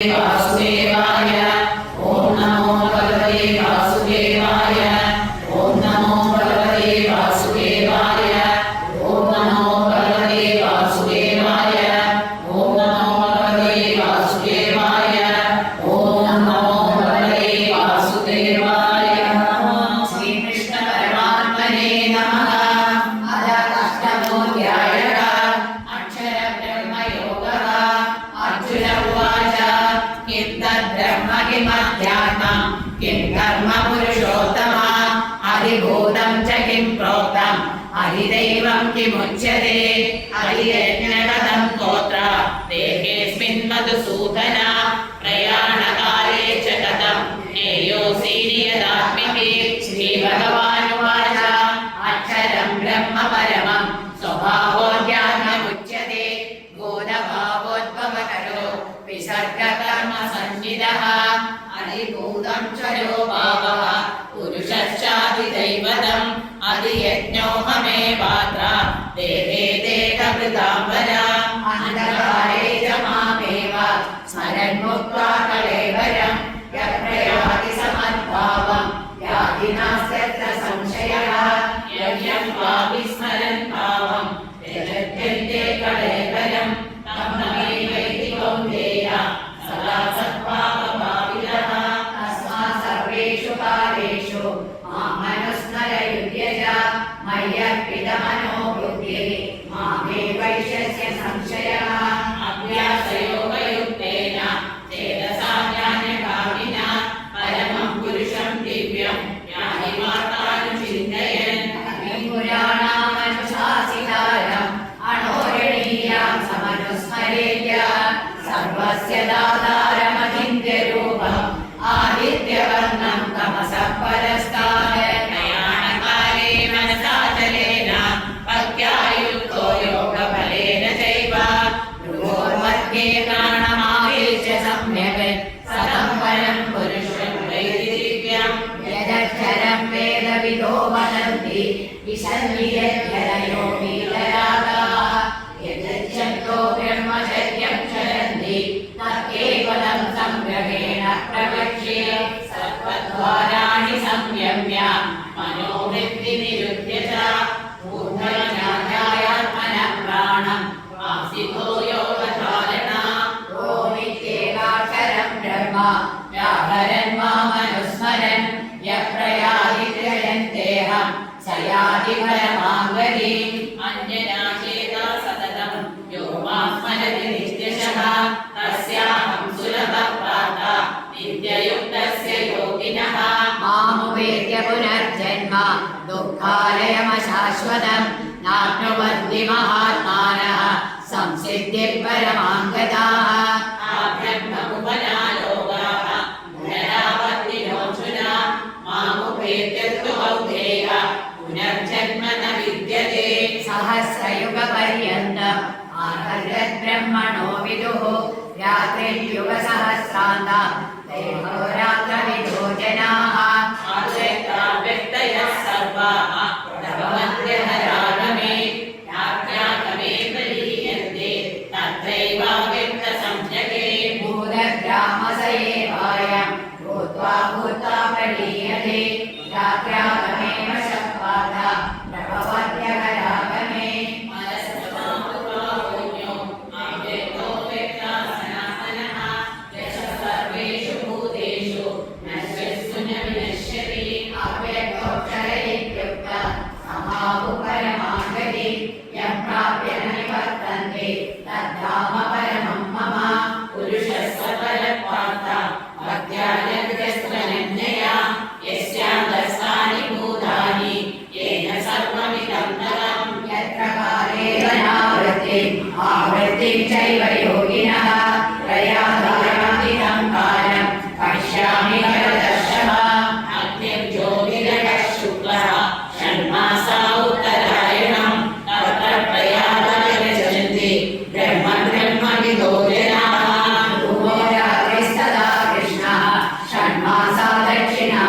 Amém. किमध्यात्मम् किं कर्म पुरुषोत्तम अधिभूतं च किं प्रोक्तम् अधिदैवं किमुच्यते अधियज्ञकथं गोत्र देहेऽस्मिन् मधुसूदन തന്മോക്താ കലേവരം യത്രയാതി സമദ്ഭാവം യാതിനാസ്യത്ര സംശയഃ യജ്ഞം വാ വിസ്മരൻ പാവം രജത്യന്റെ കലേവരം തമ്മമേ വൈതി കൗന്ദേയ സദാ സത്പാപ പാപിനഃ അസ്മാ സർവേഷു കാലേഷു മാ सर्वस्य दातारमचिन्त्यरूपम् आदित्यवर्णं तमसः परस्ताय प्रयाणकाले मनसाचलेन पत्यायुक्तो योगबलेन चैव भ्रुवोर्मध्ये प्राणमावेश्य सम्यक् सतं परं पुरुषं वैरि दिव्यं यदक्षरं वेदविदो वदन्ति विसन्नियज्ञनयो वीतरागाः यदच्छन्तो ब्रह्मचर्यं चरन्ति സംഗ്രഹേണ പ്രവക്ഷ്യേ സർവദ്വാരാണി സംയമ്യ. മനോവൃത്തി നിരുദ്ധ്യ ച പൂർണജ്ഞാനായാത്മന പ്രാണം ആസിതോ യോഗചാരണ ഓമിത്യേകാക്ഷരം ബ്രഹ്മ. വ്യാഹരൻ മാമനുസ്മരൻ. യപ്രയാതി ഗ്രഹന്തേഹം സയാതി പരമാംഗരീം അന്യനാചേതാ സതതം. यो मात्मजति नित्यशः तस्याहं सुलभः पात नित्ययुक्तस्य योगिनः मामुपेत्य पुनर्जन्म दुःखालयमशाश्वतम् नाप्नुवन्ति महात्मानः संसिद्धिः परमाङ्गताः पुनर्जन्म न विद्यते। सहस्रयुगपर्यन्त ब्रह्मणो विदुः रात्रिर्युगसहस्रान्ता तैर्होरात्रविदो जना। मृत्युं चैव योगिनः प्रयाधायान्तिनं कालं पश्यामि करदर्शः अग्निर्ज्योतिरः शुक्लः षण्मासा उत्तरायणं तत्र प्रयागाय चलन्ति ब्रह्म ब्रह्म विदो जनाः भूमो रात्रिस्तदा कृष्णः षण्मासा दक्षिणः।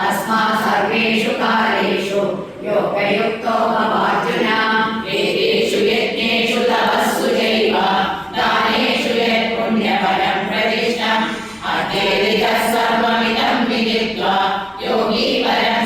तस्मात् सर्वेषु कालेषु योगयुक्तो भवार्जुन। एतेषु यज्ञेषु तपस्सु चैव दानेषु यत् पुण्यफलं प्रतिष्ठम् अत्यधिकः सर्वमिदं विदित्वा योगी परः